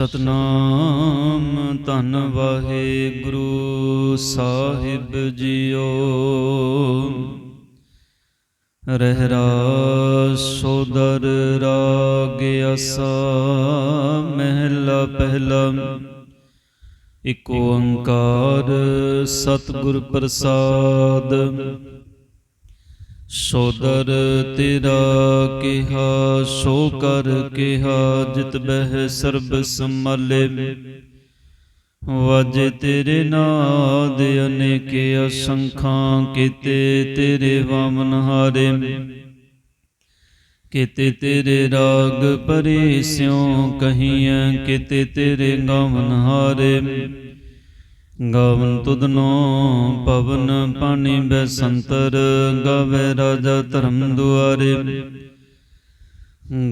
ਸਤਨਾਮ ਧੰਨ ਵਾਹਿਗੁਰੂ ਸਾਹਿਬ ਜੀਓ। ਰਹਿਰਾ ਸੋਦਰ ਰਾਗ ਅਸਾ, ਮਹਿਲਾ ਪਹਿਲਾ। ਇਕ ਓੰਕਾਰ ਸਤਿਗੁਰ ਪ੍ਰਸਾਦ। ਸੋਦਰ ਤੇਰਾ ਕਿਹਾ, ਸੋ ਕਰ ਕਿਹਾ, ਜਿਤ ਬਹਿ ਸਰਬ ਸੰਭਾਲੇ। ਵਾਜੇ ਤੇਰੇ ਨਾਦ, ਅਨੇਕੇ ਅਸੰਖਾਂ ਕੀਤੇ ਤੇਰੇ ਵਾਮਨ ਹਾਰੇ। ਕੀਤੇ ਤੇਰੇ ਰਾਗ ਪਰੇ ਸਿਉ ਕਹੀਐ, ਕੀਤੇ ਤੇਰੇ ਗਾਵਨ ਹਾਰੇ। ਗਾਵਨ ਤੁਧਨੋ ਪਵਨ ਪਾਣੀ ਬੈਸੰਤਰ, ਗਾਵੇ ਰਾਜਾ ਧਰਮ ਦੁਆਰੇ।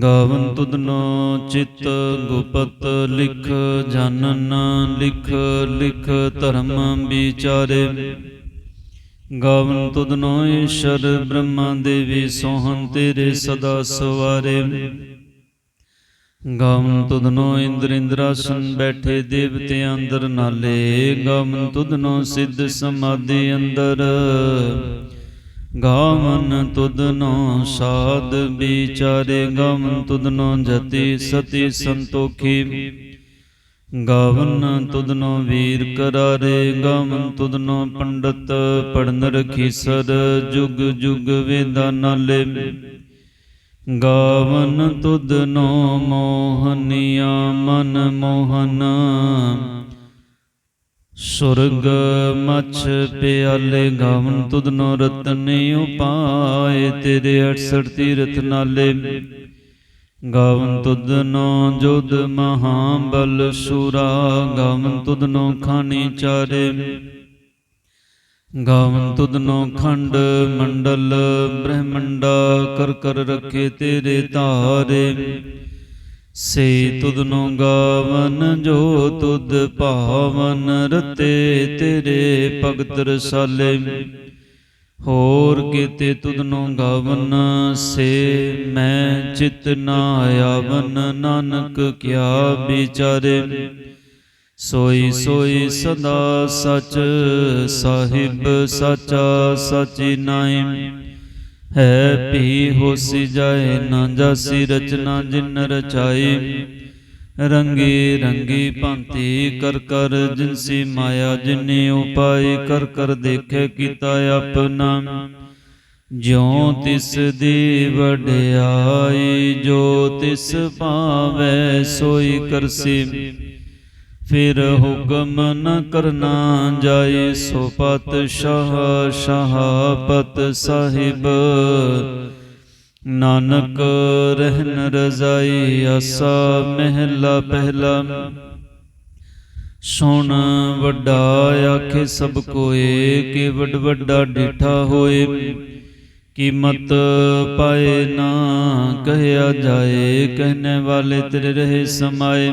ਗਾਵਨ ਤੁਧਨੋ ਚਿਤ ਗੁਪਤ ਲਿਖ ਜਾਨਨ ਲਿਖ ਲਿਖ ਧਰਮ ਵਿਚਾਰੇ। ਗਾਵਨ ਤੁਧਨੋ ਈਸ਼ਰ ਬ੍ਰਹਮਾ ਦੇਵੀ ਸੋਹੰ ਤੇਰੇ ਸਦਾ ਸਵਾਰੇ। ਗਾਵਨ ਤੁਧਨੋ ਇੰਦਰ ਇੰਦਰਾਸਨ ਬੈਠੇ ਦੇਵਤੇ ਅੰਦਰ ਨਾਲੇ ਗਾਵਨ ਤੁਧਨੋ ਸਿੱਧ ਸਮਾਧੀ ਅੰਦਰ। ਗਾਵਨ ਤੁਧਨੋ ਸਾਧ ਵਿਚਾਰੇ ਗਾਵਨ ਤੁਧਨੋ ਜਤੀ ਸਤੀ ਸੰਤੋਖੀ। ਗਾਵਨ ਤੁਧਨੋ ਵੀਰ ਕਰਾਰੇ ਗਾਵਨ ਤੁਧਨੋ ਪੰਡਤ ਪੜਨ ਰਖੀ ਸਰ। ਜੁਗ ਜੁਗ ਵੇਦਾਂ ਨਾਲੇ। ਗਾਵਨ ਤੁਧਨੋ ਮੋਹਨੀਆ ਮਨ ਮੋਹਨ। ਸੁਰਗ ਮਛ ਪਿਆਲੇ ਗਾਵਨ ਤੁਧਨੋ ਰਤਨੇ ਉਪਾਏ, ਤੇਰੇ 68 ਤੀਰਥ ਨਾਲੇ। ਗਾਵਨ ਤੁਧਨੋ ਜੁਦ ਮਹਾਬਲ ਸੂਰਾ, ਗਾਵਨ ਤੁਧਨੋ ਖਾਨੀ ਚਾਰੇ। ਗਾਵਨ ਤੁਧਨੋ ਖੰਡ ਮੰਡਲ, ਬ੍ਰਹਮੰਡਾ ਕਰ ਕਰ ਰਖੇ ਤੇਰੇ ਧਾਰੇ। ਸੇ ਤੁਧਨੋ ਗਾਵਨ, ਜੋ ਤੁਧ ਭਾਵਨ, ਰਤੇ ਤੇਰੇ ਭਗਤ ਰਸਾਲੇ। ਹੋਰ ਕੀਤੇ ਤੁਧਨੋ ਗਾਵਨ, ਸੇ ਮੈਂ ਚਿਤ ਨਾ ਆਵਨ, ਨਾਨਕ ਕਿਆ ਵਿਚਾਰੇ। ਸੋਈ ਸੋਈ ਸਦਾ ਸਚ ਸਾਹਿਬ ਸਾਚਾ ਸਾਚੀ ਨਾਇ ਹੈ ਭੀ ਹੋਸੀ ਜਾਏ ਨਾ ਜਾਸੀ ਰਚਨਾ ਜਿਨ ਰਚਾਈ। ਰੰਗੀ ਰੰਗੀ ਭਾਂਤੀ ਕਰ ਕਰ ਜਿਨਸੀ ਮਾਇਆ ਜਿਨੇ ਉਪਾਈ ਕਰ ਕਰ ਦੇਖੇ ਕੀਤਾ ਆਪਣਾ। ਜਿਉ ਤਿਸ ਦੀ ਵਡਿਆਈ ਜੋ ਤਿਸ ਪਾਵੈ ਸੋਈ ਕਰਸੀ। ਫਿਰ ਹੁਕਮ ਨ ਕਰਨਾ ਜਾਏ ਸੋ ਪਾਤਸ਼ਾਹ ਸ਼ਾਹਪਤ ਸਾਹਿਬ। ਨਾਨਕ ਰਹਿਨ ਰਜ਼ਾਈ ਆਸਾ ਮਹਿਲਾ ਪਹਿਲਾ। ਸੁਣ ਵੱਡਾ ਆਖੇ ਸਭ ਕੋਏ ਕਿ ਵੱਡ ਵੱਡਾ ਡਿਠਾ ਹੋਏ। ਕੀਮਤ ਪਾਏ ਨਾ ਕਹਿਆ ਜਾਏ ਕਹਿਣੇ ਵਾਲੇ ਤੇਰੇ ਰਹੇ ਸਮਾਏ।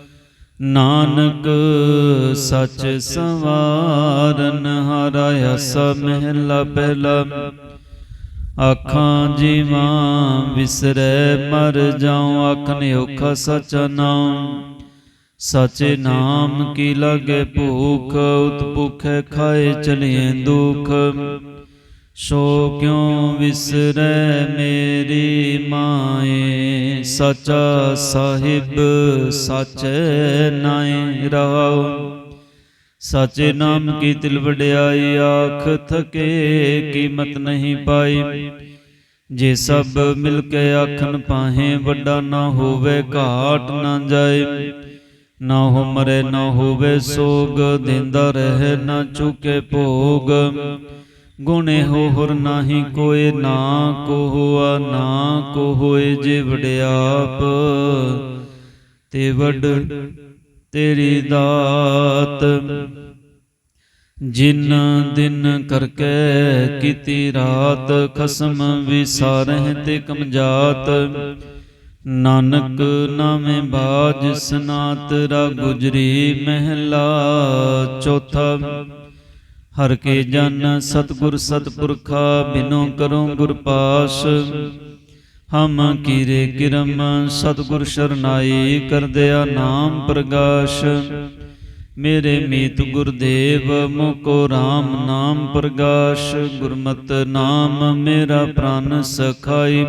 ਨਾਨਕ ਸੱਚ ਸਵਾਰਨ ਹਾਰਾ ਆਸਾ ਮਹਿਲਾ ਪਹਿਲਾ ਆਖਾਂ ਜੀਵਾਂ ਵਿਸਰੈ ਮਰ ਜਾਉ ਆਖਨ ਔਖਾ ਸਚਾ ਨਾਮ ਸਾਚੇ ਨਾਮ ਕੀ ਲਾਗੇ ਭੂਖ ਉਤ ਭੁਖੈ ਖਾਏ ਚਲੀਏ ਦੁਖ। ਸੋ ਕਿਉ ਵਿਸਰੈ ਮੇਰੀ ਮਾਏ? ਸਚਾ ਸਾਹਿਬ ਸਚ ਨਾਏ ਰਹਾਉ। ਸਾਚੇ ਨਾਮ ਕੀ ਤਿਲ ਵਡਿਆਈ ਆਖ ਥਕੇ, ਕੀਮਤ ਨਹੀਂ ਪਾਈ। ਜੇ ਸਭ ਮਿਲ ਕੇ ਆਖਣ ਪਾਹੇ ਵੱਡਾ ਨਾ ਹੋਵੇ, ਘਾਟ ਨਾ ਜਾਏ। ਨਾ ਹੋ ਮਰੇ ਨਾ ਹੋਵੇ ਸੋਗ, ਦਿੰਦਾ ਰਹੇ ਨਾ ਚੁਕੇ ਭੋਗ। ਗੁਣੇ ਹੋ ਹੁਰ ਨਾਹੀ ਕੋਏ ਨਾ ਕੋ ਹੋਆ ਨਾ ਕੋ ਹੋਏ ਜੇ ਵਡਿਆਪ। ਤੇ ਵੱਡ ਤੇਰੀ ਦਾਤ, ਜਿਨ ਦਿਨ ਕਰਕੇ ਕੀਤੀ ਰਾਤ, ਖਸਮ ਵਿਸਾਰਹਿ ਤੇ ਕਮਜਾਤ। ਨਾਨਕ ਨਾਮੇ ਬਾਜ ਸਨਾਤ, ਰਾ ਗੁਜਰੀ ਮਹਿਲਾ ਚੌਥਾ। ਹਰ ਕੇ ਜਨ ਸਤਗੁਰ ਸਤਪੁਰਖਾ, ਬਿਨੋ ਕਰੋ ਗੁਰ ਪਾਸ। ਹਮ ਕੀਰੇ ਕਿਰਮ ਸਤਗੁਰ ਸ਼ਰਨਾਈ ਕਰਦਿਆ ਨਾਮ ਪ੍ਰਗਾਸ਼। ਮੇਰੇ ਮੀਤ ਗੁਰਦੇਵ ਮੁਕੋ RAM ਨਾਮ ਪ੍ਰਗਾਸ਼। ਗੁਰਮਤ ਨਾਮ ਮੇਰਾ ਪ੍ਰਾਨ ਸਖਾਈ।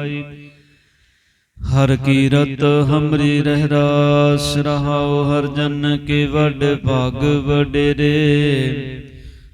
ਹਰ ਕੀਰਤ ਹਮਰੀ ਰਹਿ ਰਾਸ ਰਹਾਉ ਹਰ ਜਨ ਕੇ ਵੱਡ ਭਾਗ ਵਡੇਰੇ।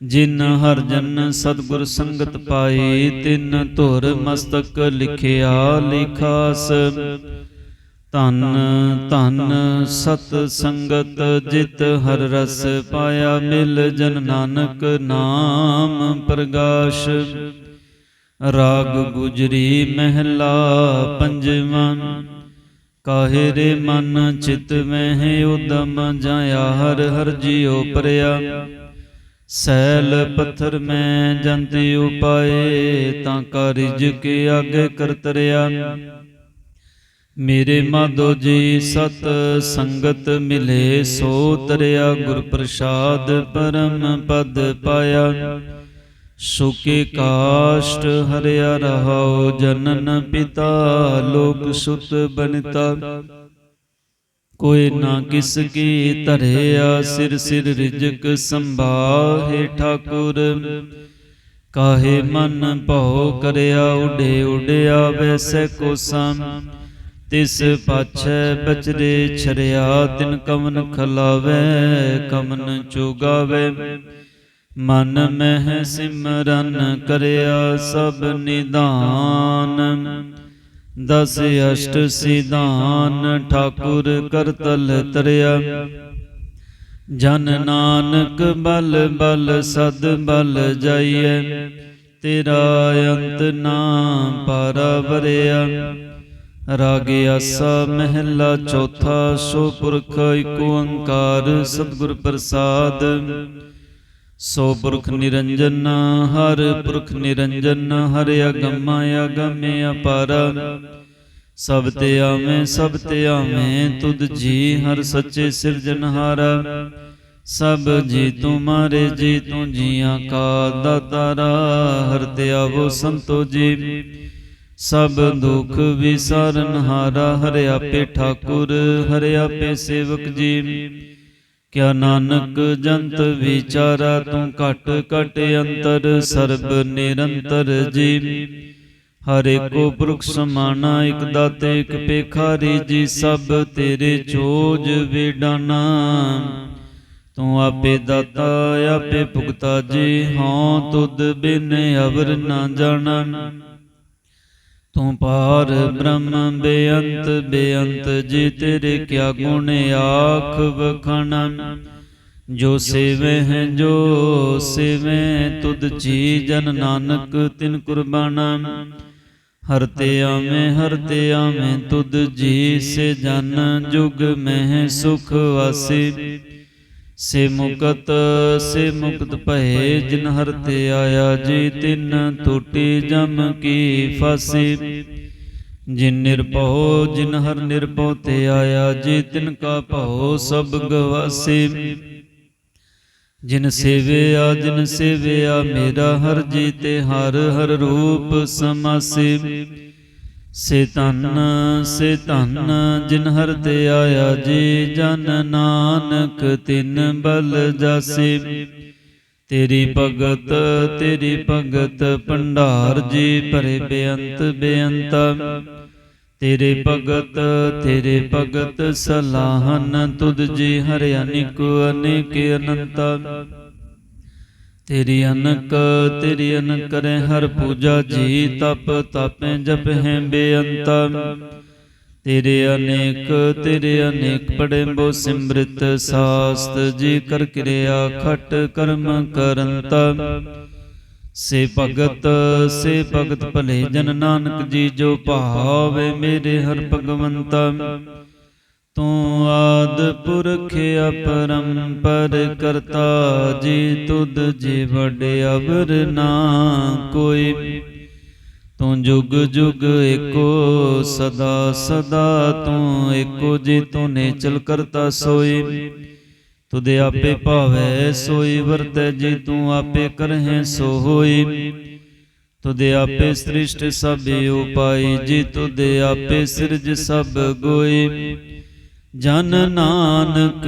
ਜਿਨ ਹਰ ਜਨ ਸਤਗੁਰ ਸੰਗਤ ਪਾਈ ਤਿਨ ਧੁਰ ਮਸਤਕ ਲਿਖਿਆ ਲਿਖਾਸ। ਧਨ ਧਨ ਸਤ ਸੰਗਤ ਜਿਤ ਹਰ ਰਸ ਪਾਇਆ ਮਿਲ ਜਨ ਨਾਨਕ ਨਾਮ ਪ੍ਰਗਾਸ਼। ਰਾਗ ਗੁਜਰੀ ਮਹਿਲਾ ਪੰਜਵਾਂ ਕਾਹੇ ਰੇ ਮਨ ਚਿਤ ਮਹਿ ਉਦਮ ਜਾਇਆ ਹਰ ਹਰ ਜਿਉ ਪਰਿਆ। ਸੈਲ ਪੱਥਰ ਮੈਂ ਜੰਤੀ ਉਪਾਏ ਤਾਂ ਕਾ ਰਿਜਕ ਆਗੇ ਕਰਤਰਿਆ ਮੇਰੇ ਮਾਧੋ ਜੀ ਸਤ ਸੰਗਤ ਮਿਲੇ, ਸੋ ਤਰਿਆ ਗੁਰ ਪ੍ਰਸਾਦ ਪਰਮ ਪਦ ਪਾਇਆ। ਸੁਕੇ ਕਾਸ਼ਟ ਹਰਿਆ ਰਹਾਉ, ਜਨਨ ਪਿਤਾ ਲੋਕ ਸੁਤ ਬਨਤਾ। ਕੋਈ ਨਾ ਕਿਸ ਕੀ ਧਰਿਆ, ਸਿਰ ਸਿਰ ਰਿਜਕ ਸੰਭਾਹੇ ਠਾਕੁਰ। ਕਾਹੇ ਮਨ ਭਉ ਕਰਿਆ, ਉਡੇ ਉਡਿਆ, ਵੈਸੇ ਕੋ ਤਿਸ ਪਾਛੈ ਬਚਰੇ ਛਰਿਆ, ਤਿਨ ਕਮਨ ਖਲਾਵੇ ਕਮਨ ਚੁਗਾਵੇ। ਮਨ ਮਹਿ ਸਿਮਰਨ ਕਰਿਆ ਸਭ ਨਿਦਾਨ ਦਸ ਅਸ਼ਟ ਸਿਧਾਨ, ਠਾਕੁਰ ਕਰਤਲ ਤਰਿਆ। ਜਨ ਨਾਨਕ ਬਲ ਬਲ, ਸਦ ਬਲ ਜਾਈਐ। ਤੇਰਾ ਅੰਤ ਨਾ ਪਰਵਰਿਆ। ਰਾਗ ਆਸਾ ਮਹਿਲਾ ਚੌਥਾ, ਸੋ ਪੁਰਖ ਏਕ ਓੰਕਾਰ ਸਤਿਗੁਰ ਪ੍ਰਸਾਦ। ਸੋ ਪੁਰਖ ਨਿਰੰਜਨ ਹਰ, ਪੁਰਖ ਨਿਰੰਜਨ ਹਰ ਅਗਮ ਅਗਮ ਅਪਾਰ। ਸਭ ਤੇ ਆਵੇਂ, ਸਭ ਤੇ ਆਵੇਂ, ਤੁਧ ਜੀ ਹਰ ਸੱਚੇ ਸਿਰਜਨਹਾਰਾ ਸਭ ਜੀ ਤੁਮਾਰੇ ਜੀ ਤੂੰ ਜੀਆਂ ਕਾ ਦਾਤਾਰਾ ਹਰ ਤੇ ਆਵੋ ਸੰਤੋ ਜੀ। ਸਭ ਦੁਖ ਵਿਸਾਰਨ ਹਾਰਾ, ਹਰਿ ਆਪੇ ਠਾਕੁਰ, ਹਰਿ ਆਪੇ ਸੇਵਕ ਜੀ। ਕਿਆ ਨਾਨਕ ਜੰਤ ਵਿਚਾਰਾ ਤੂੰ ਘਟ ਘਟ ਅੰਤਰ, ਸਰਬ ਨਿਰੰਤਰ ਜੀ ਹਰੇ ਕੋ ਪੁਰਖ ਸਮਾਨਾ ਇਕ ਦਾਤੇ, ਇਕ ਪੇਖਾਰੀ ਜੀ ਸਭ ਤੇਰੇ ਚੋਜ ਵੇਡਾਨਾ। ਤੂੰ ਆਪੇ ਦਾਤਾ, ਆਪੇ ਭੁਗਤਾ ਜੀ, ਹਾਂ ਤੁਧ ਬਿਨ ਅਵਰ ਨਾ ਜਾਣਾ ਤੂੰ ਪਾਰ ਬ੍ਰਹਮ ਬੇਅੰਤ ਬੇਅੰਤ ਜੀ ਤੇਰੇ ਕਿਆ ਗੁਣ ਆਖ ਵਖਣ ਜੋ ਸੇਵੇ ਹੈ, ਜੋ ਸੇਵੇ ਤੁਧ ਜੀ ਜਨ ਨਾਨਕ ਤਿਨ ਕੁਰਬਾਨਾ ਹਰ ਤੇ ਆਵੇਂ, ਹਰ ਤੇ ਆਵੇਂ ਤੁਧ ਜੀ ਸੇ ਜਨ, ਜੁਗ ਮਹਿ ਸੁਖ ਵਾਸੀ। ਸੇ ਮੁਕਤ ਸੇ ਮੁਕਤ ਭਏ ਜਿਨ ਹਰ ਤੇ ਆਇਆ, ਜੀ ਤਿਨ ਟੂਟੀ ਜਮ ਕੀ ਫਾਸੀ। ਜਿਨ ਨਿਰਭਉ, ਜਿਨ ਹਰ ਨਿਰਭਉ ਤੇ ਆਇਆ, ਜੀ ਤਿਨ ਕਾ ਭਉ ਸਭ ਗਵਾਸੀ। ਜਿਨ ਸੇਵਿਆ ਜਿਨ ਸੇਵਿਆ, ਮੇਰਾ ਹਰ ਜੀ ਤੇ ਹਰ ਹਰ ਰੂਪ ਸਮਾਸੀ। ਸੇ ਧਨ ਸੇ ਧਨ, ਜਿਨ ਹਰ ਤੇ ਆਇਆ ਜੀ, ਜਨ ਨਾਨਕ ਤਿਨ ਬਲ ਜਾਸੇ। ਤੇਰੀ ਭਗਤ ਤੇਰੀ ਭਗਤ ਭੰਡਾਰ ਜੀ, ਭਰੇ ਬੇਅੰਤ ਬੇਅੰਤ। ਤੇਰੇ ਭਗਤ ਤੇਰੇ ਭਗਤ ਸਲਾਹਨ ਤੁਧ ਜੀ ਹਰਿ ਅਨੇਕ ਅਨੰਤ। ਤੇਰੀ ਅਨਕ ਤੇਰੀ ਅਨਕ ਕਰੇ ਹਰ ਪੂਜਾ ਜੀ ਤਪ, ਤਪੈ ਜਪ ਹੈ ਬੇਅੰਤਾ ਤੇਰੇ ਅਨੇਕ ਤੇਰੇ ਅਨੇਕ ਪੜੇ ਬੋ ਸਿਮ੍ਰਿਤ ਸਾਸਤ, ਜੀ ਕਰ ਕਿਰਿਆ ਖਟ ਕਰਮ ਕਰੰਤਾ ਸੇ ਭਗਤ ਸੇ ਭਗਤ ਭਲੇ ਜਨ ਨਾਨਕ ਜੀ ਜੋ ਭਾਵੇ ਮੇਰੇ ਹਰ ਭਗਵੰਤਾ ਤੂੰ ਆਦ ਪੁਰਖ ਅਪਰੰਪਰ ਕਰਤਾ, ਜੀ ਤੁਧ ਜੀ ਵਡੇ ਅਵਰ ਨਾ ਕੋਈ। ਤੂੰ ਜੁਗ ਜੁਗ ਏਕੋ, ਸਦਾ ਸਦਾ ਤੂੰ ਏਕੋ, ਜੀ ਤੂੰ ਨੇਚਲ ਕਰਤਾ ਸੋਈ। ਤੁਧ ਆਪੇ ਭਾਵੈ ਸੋਈ, ਵਰਤੈ ਜੀ ਤੂੰ ਆਪੇ ਕਰਹਿ ਸੋ ਹੋਈ ਤੁਧ ਆਪੇ ਸ੍ਰਿਸ਼ਟ ਸਭ ਉਪਾਈ, ਜੀ ਤੁਧ ਆਪੇ ਸਿਰਜ ਸਭ ਗੋਈ। ਜਨ ਨਾਨਕ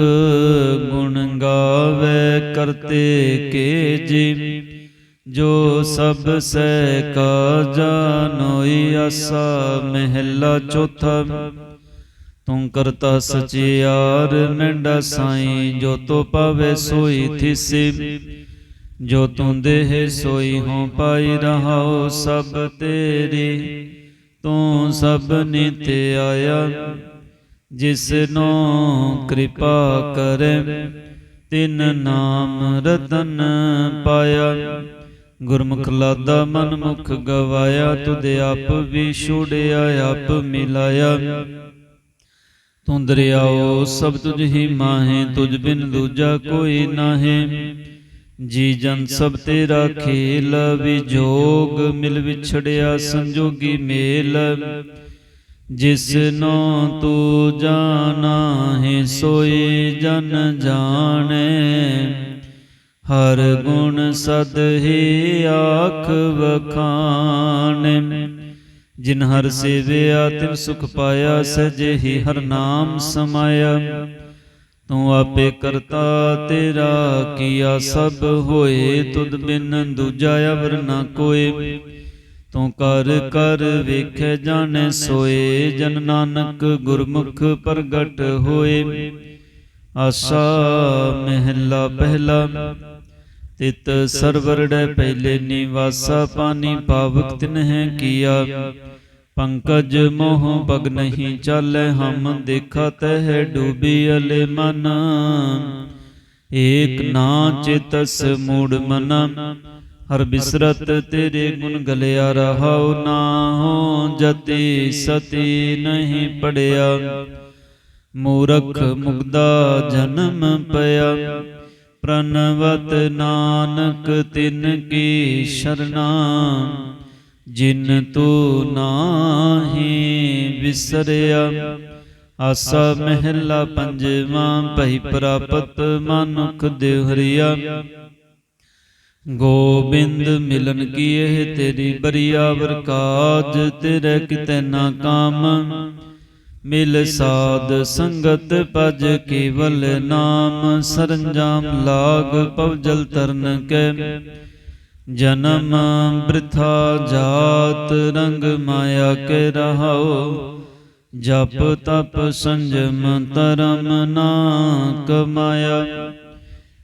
ਗੁਣ ਗਾਵੇ ਕਰਤੇ ਕੇ ਜੀ, ਜੋ ਸਭ ਸਹਿ ਕਾ ਜਾਨੋਈ ਆਸਾ ਮਹਿਲਾ ਚੌਥਾ। ਤੂੰ ਕਰਤਾ ਸਚਿਆਰ ਨੰਡਾ ਸਾਈ, ਜੋ ਤੋ ਪਾਵੇ ਸੋਈ ਥਿਸੀ। ਜੋ ਤੂੰ ਦੇਹ ਸੋਈ ਹੋ ਪਾਈ ਰਹਾਓ ਸਭ ਤੇਰੀ, ਤੂੰ ਸਭ ਨਿਤ ਆਇਆ। ਜਿਸ ਨੂੰ ਕਿਰਪਾ ਕਰੇ, ਤਿਨ ਨਾਮ ਰਤਨ ਪਾਇਆ। ਗੁਰਮੁਖ ਲਾਦਾ ਮਨ ਮੁਖ ਗਵਾਇਆ, ਤੁਧ ਆਪ ਵੀ ਛੋੜਿਆ, ਆਪ ਮਿਲਾਇਆ। ਤੂੰ ਦਰਿਆਓ ਸਭ ਤੁਝ ਹੀ ਮਾਹੇ, ਤੁਝ ਬਿਨ ਦੂਜਾ ਕੋਈ ਨਾਹੀ। ਜੀ ਜਨ ਸਭ ਤੇਰਾ ਖੇਲ ਵਿਜੋਗ ਮਿਲ ਵਿਛੜਿਆ, ਸੰਜੋਗੀ ਮੇਲ। ਜਿਸ ਨੂੰ ਤੂੰ ਜਾਣਾ ਹੈ, ਸੋਈ ਜਨ ਜਾਣੇ। ਹਰ ਗੁਣ ਸਦ ਹੀ ਆਖ ਵਖਾਨ ਜਿਨ ਹਰ ਸੇਵਿਆ, ਤਿਨ ਸੁਖ ਪਾਇਆ ਸਜੇ ਹੀ ਹਰ ਨਾਮ ਸਮਾਇਆ। ਤੂੰ ਆਪੇ ਕਰਤਾ ਤੇਰਾ ਕੀਆ, ਸਭ ਹੋਏ ਤੁਧ ਬਿਨ ਦੂਜਾ ਅਵਰ ਨਾ ਕੋਏ। ਤੂੰ ਕਰ ਕਰ ਵੇਖੈ ਜਾਣੈ ਸੋਏ, ਜਨ ਨਾਨਕ ਗੁਰਮੁਖ ਪ੍ਰਗਟ ਹੋਏ। ਆਸਾ ਮਹਿਲਾ ਪਹਿਲਾ, ਤਿਤ ਸਰਵਰੜੈ ਪਹਿਲੇ ਨਿਵਾਸਾ, ਪਾਣੀ ਪਾਵਕ ਤਿਨਹਿ ਕੀਆ। ਪੰਕਜ ਮੋਹ ਬਗ ਨਹੀਂ ਚਾਲੈ, ਹਮ ਦੇਖਾ ਤਹਿ ਡੂਬੀ ਅਲੇ ਮਨ। ਏਕ ਨਾ ਚਿਤਸ ਮੂੜ ਮਨ ਹਰ ਬਿਸਰਤ ਤੇਰੇ ਗੁਣ ਗਲਿਆ ਰਹਾਉ ਨਾ ਹੋ ਜਤੀ ਸਤੀ ਨਹੀਂ ਪੜਿਆ। ਮੂਰਖ ਮੁਗਦਾ ਜਨਮ ਪਿਆ। ਪ੍ਰਨਵਤ ਨਾਨਕ ਤਿਨ ਕੀ ਸ਼ਰਨਾ ਜਿਨ ਤੂ ਨਾਹੀ ਵਿਸਰਿਆ ਆਸਾ ਮਹਿਲਾ ਪੰਜਵਾਂ ਭਈ ਪ੍ਰਾਪਤ ਮਨੁਖ ਦੇਵ ਗੋਬਿੰਦ ਮਿਲਨ ਕੀ ਇਹ ਤੇਰੀ ਬਰੀਆ ਕਾਜ, ਤੇਰੇ ਕਿਤੇ ਨਾ ਕਾਮ। ਮਿਲ ਸਾਧ ਸੰਗਤ ਭਜ ਕੇਵਲ ਨਾਮ, ਸਰੰਜਾਮ ਲਾਗ ਪਵਜਲ ਤਰਨ ਕੈ। ਜਨਮ ਬ੍ਰਿਥਾ ਜਾਤ, ਰੰਗ ਮਾਇਆ ਕੇ ਰਹਾਓ ਜਪ ਤਪ ਸੰਜਮ ਤਰਮ ਨਾ ਕਮਾਇਆ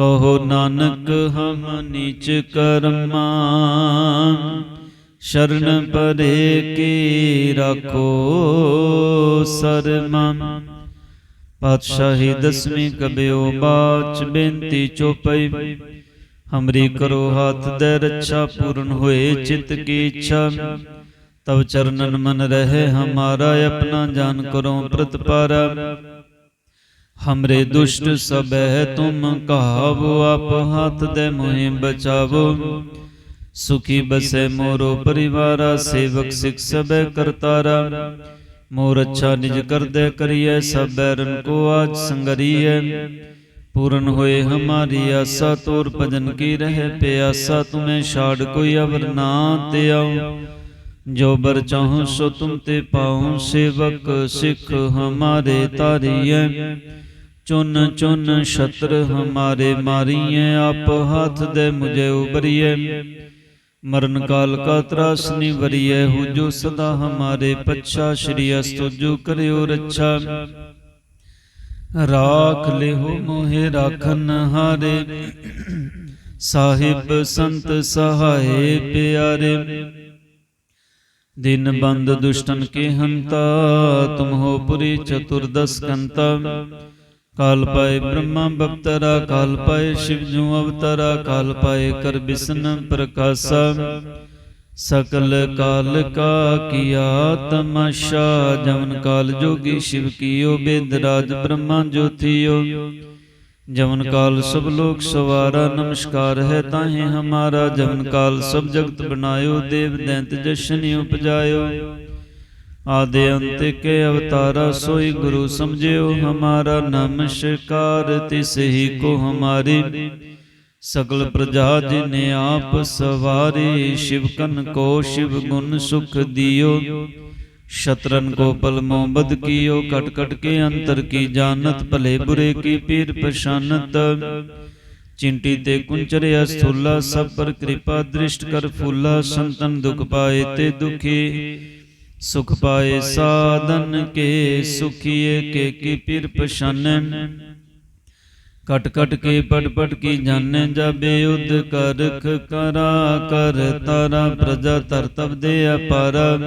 ਕਹੋ ਨਾਨਕ, ਹਮ ਨੀਚ ਕਰਮਾ। ਸ਼ਰਨ ਪਰੇ ਕੀ ਰਾਖੋ ਸਰਮਾ। ਪਾਤਸ਼ਾਹੀ ਦਸਵੀਂ ਕਬਿਓ ਬਾਚ ਬੇਨਤੀ ਚੋਪਈ। ਹਮਰੀ ਕਰੋ ਹਾਥ ਦੇ ਰੱਛਾ ਪੂਰਨ ਹੋਏ ਚਿਤ ਕੀ ਇੱਛਾ। ਤਬ ਚਰਨਨ ਮਨ ਰਹੇ ਹਮਾਰਾ, ਆਪਣਾ ਜਾਨ ਕਰੋ ਪ੍ਰਤਪਾਰਾ। ਹਮਰੇ ਦੁਸ਼ਟ ਸਬੈ ਤੁਮ ਕਹਾਵੋ ਆਪ ਹਾਥ ਦੇ ਮੋਹਿ ਬਚਾਵੋ ਸੁਖੀ ਬਸੈ ਮੋਰੋ ਪਰਿਵਾਰਾ ਸੇਵਕ ਸਿਖ ਸਬੈ ਕਰਤਾਰਾ ਮੋਰ ਅੱਛਾ ਨਿਜ ਕਰਦੇ ਕਰੀਐ ਸਭ ਬੈਰਨ ਕੋ ਆਜ ਸੰਗਰੀਐ ਪੂਰਨ ਹੋਏ ਹਮਾਰੀ ਆਸਾ ਤੋਰ ਭਜਨ ਕੀ ਰਹਿ ਪਿਆਸਾ ਤੁਮੇ ਛਾੜ ਕੋਈ ਅਵਰ ਨਾ ਤੇ ਆਉ ਜੋ ਬਰ ਚਾਹੂੰ ਸੋ ਤੁਮ ਤੇ ਪਾਉ ਸੇਵਕ ਸਿੱਖ ਹਮਾਰੇ ਤਾਰੀਐ ਚੁਨ ਚੁਨ ਸ਼ਤਰ ਹਮਾਰੇ ਮਾਰੀਐ, ਆਪ ਹੱਥ ਦੇ ਮੁਝੇ ਉਬਰੀਐ ਮਰਨ ਕਾਲ ਕਾ ਤਰਾਸ ਨਿਵਰੀਐ ਹੋ ਸਦਾ ਹਮਾਰੇ ਪੱਛਾ ਸ਼੍ਰੀ ਅਸਤੁਜੋ ਕਰਿਓ ਰੱਛਾ। ਰਾਖ ਲਿਹੋ ਮੋਹਿ ਰਾਖਨ ਹਾਰੇ, ਸਾਹਿਬ ਸੰਤ ਸਹਾਏ ਪਿਆਰੇ। ਦਿਨ ਬੰਦ ਦੁਸ਼ਟਨ ਕੇ ਹੰਤਾ, ਤੁਮ ਹੋ ਪੁਰੀ ਚਤੁਰਦਸ ਕੰਤਾ। ਕਾਲ ਪਾਏ ਬ੍ਰਹਮਾ ਬਪਤਰਾ, ਕਾਲ ਪਾਏ ਸ਼ਿਵ ਜੂ ਅਵਤਰਾ, ਕਾਲ ਪਾਏ ਕਰ ਬਿਸਨ ਪ੍ਰਕਾਸ਼ਾ। ਸਕਲ ਕਾਲ ਕਾ ਕੀਆ ਤਮਾਸ਼ਾ ਜਮਨ ਕਾਲ ਜੋਗੀ ਸ਼ਿਵ ਕੀਓ, ਬੇਦ ਰਾਜ ਬ੍ਰਹਮਾ ਜੋਤੀਓ। ਜਮਨ ਕਾਲ ਸਭ ਲੋਕ ਸਵਾਰਾ, ਨਮਸਕਾਰ ਹੈ ਤਾਹੇ ਹਮਾਰਾ। ਜਮਨ ਕਾਲ ਸਭ ਜਗਤ ਬਣਾਇਓ, ਦੇਵ ਦੈਂਤ ਜਸ਼ਨ ਉਪਜਾਇਓ। ਆਦਿ ਅੰਤ ਕੇ ਅਵਤਾਰਾ ਸੋਈ ਗੁਰੂ ਸਮਝਿਓ, ਹਮਾਰਾ ਨਮਸਕਾਰ, ਤਿਸ ਹੀ ਕੋ ਹਮਾਰੀ। ਸਗਲ ਪ੍ਰਜਾ ਜਿਨੇ ਆਪ ਸਵਾਰੀ, ਸ਼ਿਵ ਕਨ ਕੋ ਸ਼ਿਵ ਗੁਣ ਸੁਖ ਦਿਓ। ਸ਼ਤਰਨ ਕੋ ਪਲ ਮੋਬਦ ਕੀਓ, ਕਟ ਕਟ ਕੇ ਅੰਤਰ ਕੀ ਜਾਣਤ, ਭਲੇ ਬੁਰੇ ਕੀ ਪੀਰ ਪਛਾਨਤ। ਚਿੰਟੀ ਤੇ ਕੁੰਚਰਿਆ ਸਥੂਲਾ ਸਭ ਪਰ ਕਿਰਪਾ ਦ੍ਰਿਸ਼ਟ ਕਰ ਫੂਲਾ, ਸੰਤਨ ਦੁਖ ਪਾਏ ਤੇ ਦੁਖੀ। ਸੁਖ ਪਾਏ ਸਾਧਨ ਕੇ, ਸੁਖੀਏ ਕੇ, ਕੀ ਪੀਰ ਪਛਾਨੈ। ਕਟ ਕਟ ਕੇ ਪਟ ਪਟ ਕੀ ਜਾਣੈ, ਜਾਬੇ ਉਦ ਕਰਖ ਕਰਾ, ਕਰ ਤਾਰਾ ਪ੍ਰਜਾ ਤਰ ਤਬ ਦੇ ਅਪਾਰਾ।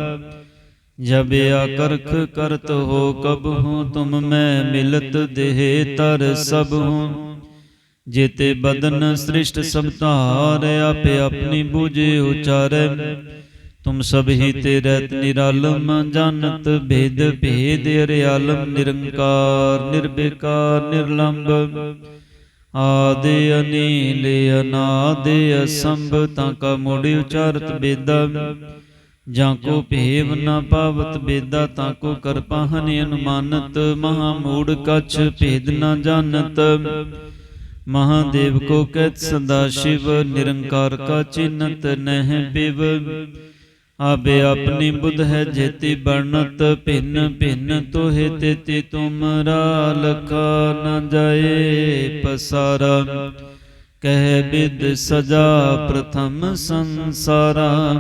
ਜਬ ਆਕਰਖ ਕਰਤ ਹੋ, ਕਬ ਹੂੰ ਤੁਮ ਮੈਂ ਮਿਲਤ ਦੇਹ ਤਰ ਸਭ ਹੂੰ। ਜੇਤੇ ਬਦਨ ਸ੍ਰਿਸ਼ਟ ਸਭ ਧਾਰ, ਆਪੇ ਆਪਣੀ ਬੂਝੇ ਉਚਾਰੈ। ਤੁਮ ਸਭ ਹੀ ਤੇ ਨਿਰਾਲਮ ਜਾਣਤ ਭੇਦ ਭੇਦ ਅਰਿਆਲਮ ਨਿਰੰਕਾਰ ਨਿਰਬੇਕਾਰ ਨਿਰਲੰਭ ਆਦੇ ਅਨੀਲ ਅਨਾਦ ਅਸੰਭ ਤਾਂ ਕਾ ਮੋੜੀ ਉਚਾਰਤ ਬੇਦਾ ਜਾਂ ਕੋ ਭੇਵ ਨਾ ਪਾਵਤ ਬੇਦਾ ਤਾਂ ਕੋ ਕਰ ਪਾਹਨ ਅਨੁਮਾਨਤ। ਮਹਾ ਮੂੜ ਕਛ ਭੇਦ ਨਾ ਜਾਣਤ। ਮਹਾਦੇਵ ਕੋ ਕਹਿਤ ਸਦਾ ਸ਼ਿਵ ਨਿਰੰਕਾਰ ਕਾ ਚਿੰਨਤ ਨਹਿ ਬਿਵ ਆਬੇ ਆਪਣੀ ਬੁੱਧ ਹੈ ਜੇਤੀ ਬਰਨਤ ਭਿੰਨ ਭਿੰਨ ਤੋਹਿ ਤੇਤੀ ਤੁਮਰਾ ਲਖਾ ਨ ਜਾਏ ਪਸਾਰਾ। ਕਹਿ ਬਿਦ ਸਜਾ ਪ੍ਰਥਮ ਸੰਸਾਰਾ।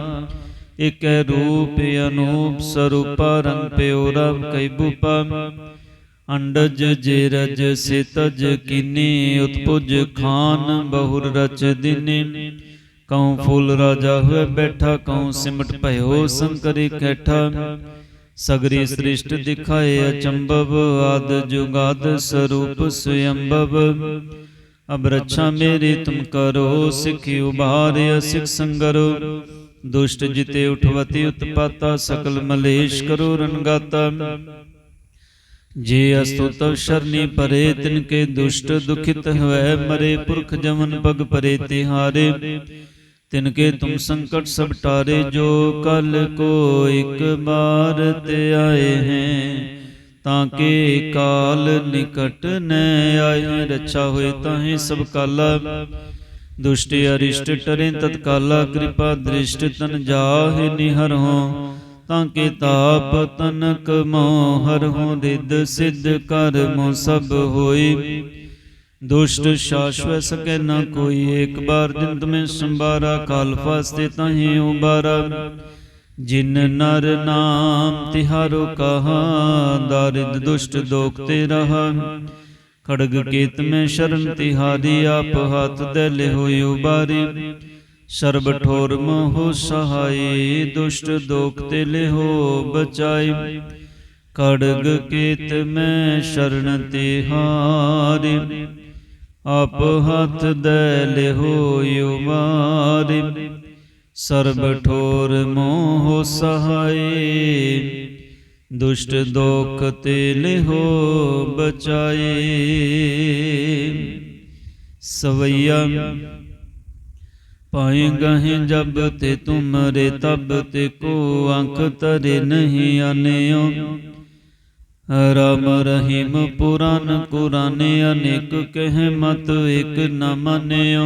ਇਕ ਰੂਪ ਅਨੂਪ ਸਰੂਪ ਰੰਗ ਪਿਓ ਰਬ ਕੈ ਬੂਪਾ। ਅੰਡਜ ਜੇ ਰਜ ਸਿਤਜ ਕਿਨੀ, ਉਤਪੁਜ ਖਾਨ ਬਹੁਰ ਰਚ ਦਿਨੇ। ਕਉ ਫੂਲ ਰਾਜਾ ਹੋਏ ਬੈਠਾ, ਕਉ ਸਿਮਟ ਭਇਓ ਸੰਕਰੀ ਕੈਠਾ। ਸਗਰੀ ਸ੍ਰਿਸ਼ਟ ਦਿਖਾਏ ਅਚੰਭਵ, ਆਦ ਜੁਗਾਦ ਸਰੂਪ ਸੁਯੰਭਵ। ਅਬ ਰੱਛਾ ਮੇਰੀ ਤੁਮ ਕਰੋ, ਸਿੱਖੀ ਉਬਾਰਿ ਸਿਖ ਸੰਗਰੋ। ਦੁਸ਼ਟ ਜਿਤੇ ਉਠਵਤੀ ਉਤਪਾਤਾ, ਸਕਲ ਮਲੇਸ਼ ਕਰੋ ਰਣਗਾਤਾ। ਜੇ ਅਸਤੁਤਵ ਸ਼ਰਨੀ ਪਰੇ, ਤਿਨ ਕੇ ਦੁਸ਼ਟ ਦੁਖਿਤ ਹੋਇ ਮਰੇ ਪੁਰਖ ਜਮਨ ਪਗ ਪਰੇ ਤਿਹਾਰੇ। ਤਿਨ ਕੇ ਤੁਮ ਸੰਕਟ ਸਭ ਟਾਰੇ ਜੋ ਕਲ ਕੋ ਇਕ ਬਾਰ ਤੇ ਆਏ ਹੈ। ਤਾਂ ਕੇ ਕਾਲ ਨਿਕਟ ਨ ਆਏ ਰੱਛਾ ਹੋਏ ਤਾਹੇ ਸਭ ਕਾਲਾ। ਦੁਸ਼ਟ ਅਰਿਸ਼ਟ ਟਰੇ ਤਤਕਾਲਾ ਕਿਰਪਾ ਦ੍ਰਿਸ਼ਟ ਤਨ ਜਾਹਿ ਨਿਹਰ ਹੋ। ਤਾਂ ਕੇ ਤਾਪ ਤਨਕ ਮੋਹ ਹਰ ਹੋ। ਰਿਦ ਸਿਧ ਕਰਮ ਸਭ ਹੋਈ। ਦੁਸ਼ਟ ਸ਼ਾਸ਼ਵਤ ਸਕੈ ਨਾ ਕੋਈ। ਏਕ ਬਾਰ ਜਿੰਦ ਮੈਂ ਸੰਬਾਰਾ ਕਾਲ ਫਾਸਤੇ ਤਾਹੀ ਉਬਾਰਾ ਜਿਨ ਨਰ ਨਾਮ ਤਿਹਾਰੋ ਕਹਾ, ਦਾਰਿਦ ਦੁਸ਼ਟ ਦੋਖ ਤੇ ਰਹਾ। ਖੜਗ ਕੇਤ ਮੈਂ ਸ਼ਰਨ ਤਿਹਾਰੀ ਆਪ ਹੱਥ ਦੇ ਲਿਹੋਇ ਉਬਾਰੀ ਸਰਬ ਠੋਰ ਮੋਹ ਸਹਾਈ, ਦੁਸ਼ਟ ਦੋਖ ਤੇ ਲਿਹੋ ਬਚਾਈ। ਖੜਗ ਕੇਤ ਮੈਂ ਸ਼ਰਨ ਤਿਹਾਰੀ ਆਪ ਹੱਥ ਦੇ ਲਿਹੋ ਯੁਮਾਰਿ ਸਰਬ ਠੋਰ ਮੋਹ ਸਹਾਏ। ਦੁਸ਼ਟ ਦੋਖ ਤੇ ਲਿਹੋ ਬਚਾਏ। ਸਵਈਆ ਪਾਏ ਗਹਿ ਜਬ ਤੇ ਤੁਮਰੇ ਤਬ ਤੇ ਕੋ ਅੰਖ ਤਰੇ ਨਹੀਂ ਆਨਿਓ। ਰਾਮ ਰਹੀਮ ਪੁਰਾਨ ਕੁਰਾਨ ਅਨੇਕ ਕਹਿ ਮਤ ਇਕ ਨ ਮੰਨਿਓ।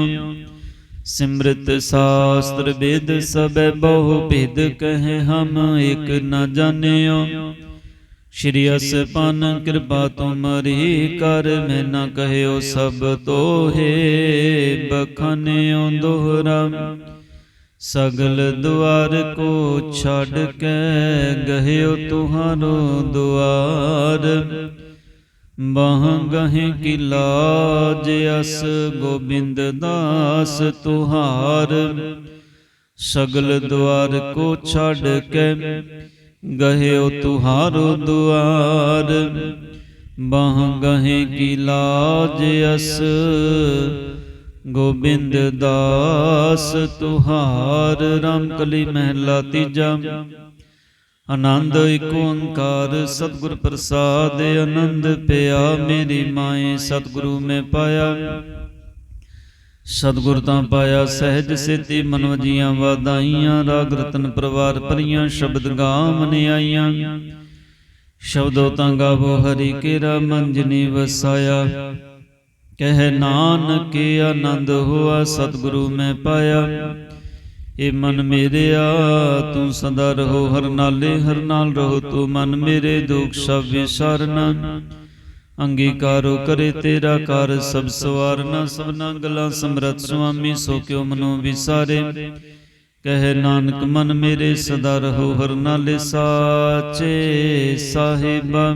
ਸਿਮਰਤ ਸਾਸਤਰ ਵੇਦ ਸਬੈ ਬਹੁ ਭੇਦ ਕਹਿ ਹਮ ਇਕ ਨ ਜਾਣਿਓ। ਸ਼੍ਰੀ ਅਸਪਨ ਕਿਰਪਾ ਤੁਮਰੀ ਕਰ ਮੈਂ ਨ ਕਹਿਓ ਸਭ ਤੋਹੇ ਬਖਨਿਓ ਦੋਹਰਾ। ਸਗਲ ਦੁਆਰ ਕੋ ਛੱਡ ਕੇ ਗਹਿਓ ਤੁਹਾਰੋ ਦੁਆਰ। ਬਾਹ ਗਹਿ ਕੀ ਲਾਜ ਅਸ ਗੋਬਿੰਦ ਦਾਸ ਤੁਹਾਰ। ਸਗਲ ਦੁਆਰ ਕੋ ਛੱਡ ਕੇ ਗਹਿਓ ਤੁਹਾਰੋ ਦੁਆਰ। ਬਾਹ ਗਹਿ ਕੀ ਲਾਜ ਅਸ ਗੋਬਿੰਦ ਦਾਸ, ਤੁਹਾਰ ਰਾਮ ਕਲੀ ਮਹਿਲਾ ਤੀਜਾ। ਆਨੰਦ ਇਕ ਓੰਕਾਰ, ਸਤਿਗੁਰ ਪ੍ਰਸਾਦ, ਆਨੰਦ ਪਿਆ ਮੇਰੀ ਮਾਏ, ਸਤਿਗੁਰੂ ਮੈਂ ਪਾਇਆ। ਸਤਿਗੁਰ ਤਾਂ ਪਾਇਆ, ਸਹਿਜ ਸਿੱਧੀ ਮਨਵਜੀਆਂ ਵਾਦਾਈਆਂ ਰਾਗ ਰਤਨ ਪਰਵਾਰ ਭਰੀਆਂ, ਸ਼ਬਦ ਗਾਵਨ ਆਈਆਂ ਸ਼ਬਦੋ ਤਾਂ ਗਾਵੋ ਹਰੀ ਕੇਰਾ, ਮੰਜਨੀ ਵਸਾਇਆ। ਕਹਿ ਨਾਨਕ ਆਨੰਦ ਹੋਆ, ਸਤਿਗੁਰੂ ਮੈਂ ਪਾਇਆ। ਏ ਮਨ ਮੇਰਿਆ ਤੂੰ ਸਦਾ ਰਹੋ, ਹਰ ਨਾਲੇ ਹਰ ਨਾਲ ਰਹੋ, ਤੂੰ ਮਨ ਮੇਰੇ ਦੁਖ ਸਭ ਵਿਸ਼ਾਰਨਾ ਅੰਗੀਕਾਰੋ ਕਰੇ ਤੇਰਾ ਕਾਰ, ਸਭ ਸਵਾਰਨਾ, ਸਭਨਾ ਗਲਾ ਸਮਰਤ ਸੁਆਮੀ, ਸੋ ਕਿਉ ਮਨੋ ਵਿਸਾਰੇ। ਕਹਿ ਨਾਨਕ, ਮਨ ਮੇਰੇ ਸਦਾ ਰਹੋ, ਹਰ ਨਾਲੇ ਸਾਚੇ ਸਾਹਿਬਾ।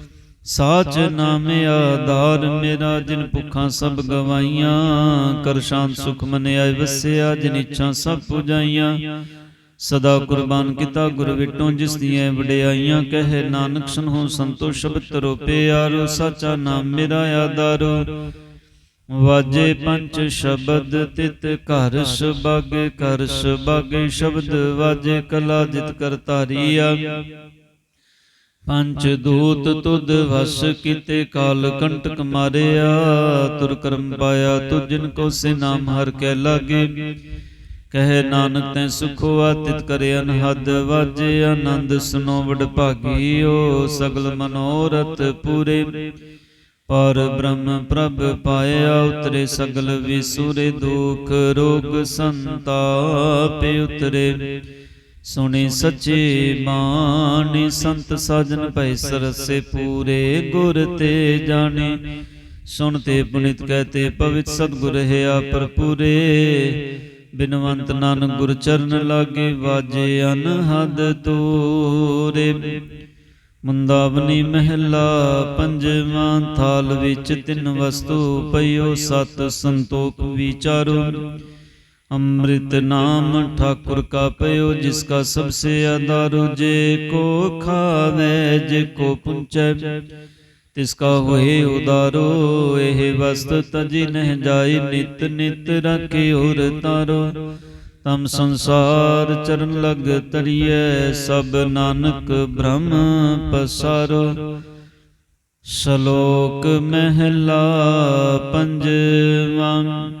ਸਾਚ ਨਾਮ ਆਧਾਰ ਮੇਰਾ ਜਿਨ ਭੁੱਖਾਂ ਸਭ ਗਵਾਈਆਂ। ਕਰ ਸ਼ਾਂਤ ਸੁਖ ਮਨ ਆਇ ਵਸਿਆ ਜਿਨ ਇੱਛਾ ਸਭ ਪੁਜਾਈਆਂ। ਸਦਾ ਕੁਰਬਾਨ ਕੀਤਾ ਗੁਰ ਵਿਟੋਂ ਜਿਸ ਦੀਆਂ ਵਡਿਆਈਆਂ ਕਹੇ ਨਾਨਕ ਸੁਨੋ ਸੰਤੋਖ ਸ਼ਬਦ ਤਰੋ ਪਿਆਰੋ ਸਾਚਾ ਨਾਮ ਮੇਰਾ ਆਧਾਰੋ। ਵਾਜੇ ਪੰਜ ਸ਼ਬਦ ਤਿਤ ਘਰ ਸੁਭਾਗੇ ਕਰ ਸੁਭਾਗੇ ਸ਼ਬਦ ਵਾਜੇ ਕਲਾ ਜਿਤ ਕਰ ਧਾਰੀਆ ਪੰਜ ਦੂਤ ਤੁਧ ਵਸ ਕੀਤੇ ਕਾਲ ਕੰਟਕ ਮਾਰਿਆ ਤੁਰ ਕਰਮ ਪਾਇਆ ਤੁਜਨ ਕੋ ਸੇ ਨਾਮ ਹਰ ਕੈ ਲਾਗੇ। ਕਹੇ ਨਾਨਕ ਤੈ ਸੁਖਵਾ ਤਿਤ ਕਰੇ ਅਨਹਦ ਵਾਜੇ ਆਨੰਦ ਸੁਨੋ ਵਡ ਭਾਗੀਓ ਸਗਲ ਮਨੋਰਥ ਪੂਰੇ। ਪਰ। ਬ੍ਰਹਮ ਪ੍ਰਭ ਪਾਇਆ ਉਤਰੇ ਸਗਲ ਵਿਸੁਰੇ ਦੁਖ ਰੋਗ ਸੰਤਾਪ ਉਤਰੇ। ਸੁਣੀ ਸੱਚੇ ਬਾਣੀ ਸੰਤ ਸਾਜਨ ਭੈ ਸਰਸੇ ਪੂਰੇ ਗੁਰ ਤੇ ਜਾਣੇ। ਸੁਣਤੇ ਪੁਨਿਤ ਕਹਤੇ ਪਵਿੱਤ ਸਤਿਗੁਰ ਹੈ ਪਰਪੂਰੇ ਬਿਨਵੰਤ ਨਾਨਕ ਗੁਰ ਚਰਨ ਲਾਗੇ ਵਾਜੇ ਅਨਹਦ ਤੂਰੇ। ਮੁੰਦਾਵਨੀ ਮਹਿਲਾ ਪੰਜਵਾਂ ਥਾਲ ਵਿੱਚ ਤਿੰਨ ਵਸਤੂ ਪਈਓ ਸਤ ਸੰਤੋਖ ਵਿਚਾਰੋ। ਅੰਮ੍ਰਿਤ ਨਾਮ ਠਾਕੁਰ ਕਾ ਪਇਓ ਜਿਸ ਕਾ ਸਭ ਸੇ ਆਧਾਰੋ ਜੇ ਕੋ ਖਾਵੇ, ਜੇ ਕੋ ਪੁੰਚੈ, ਤਿਸ ਕਾ ਹੋਏ ਉਦਾਰੋ, ਇਹ ਵਸਤ ਤਜੀ ਨਹਿ ਜਾਈ ਨਿਤ ਨਿਤ ਰਖੇ ਔਰ ਤਾਰੋ। ਤਮ ਸੰਸਾਰ ਚਰਨ ਲਗ ਤਰੀਐ, ਸਭ ਨਾਨਕ ਬ੍ਰਹਮ ਪਸਾਰੋ। ਸ਼ਲੋਕ ਮਹਿਲਾ ਪੰਜਵਾਂ।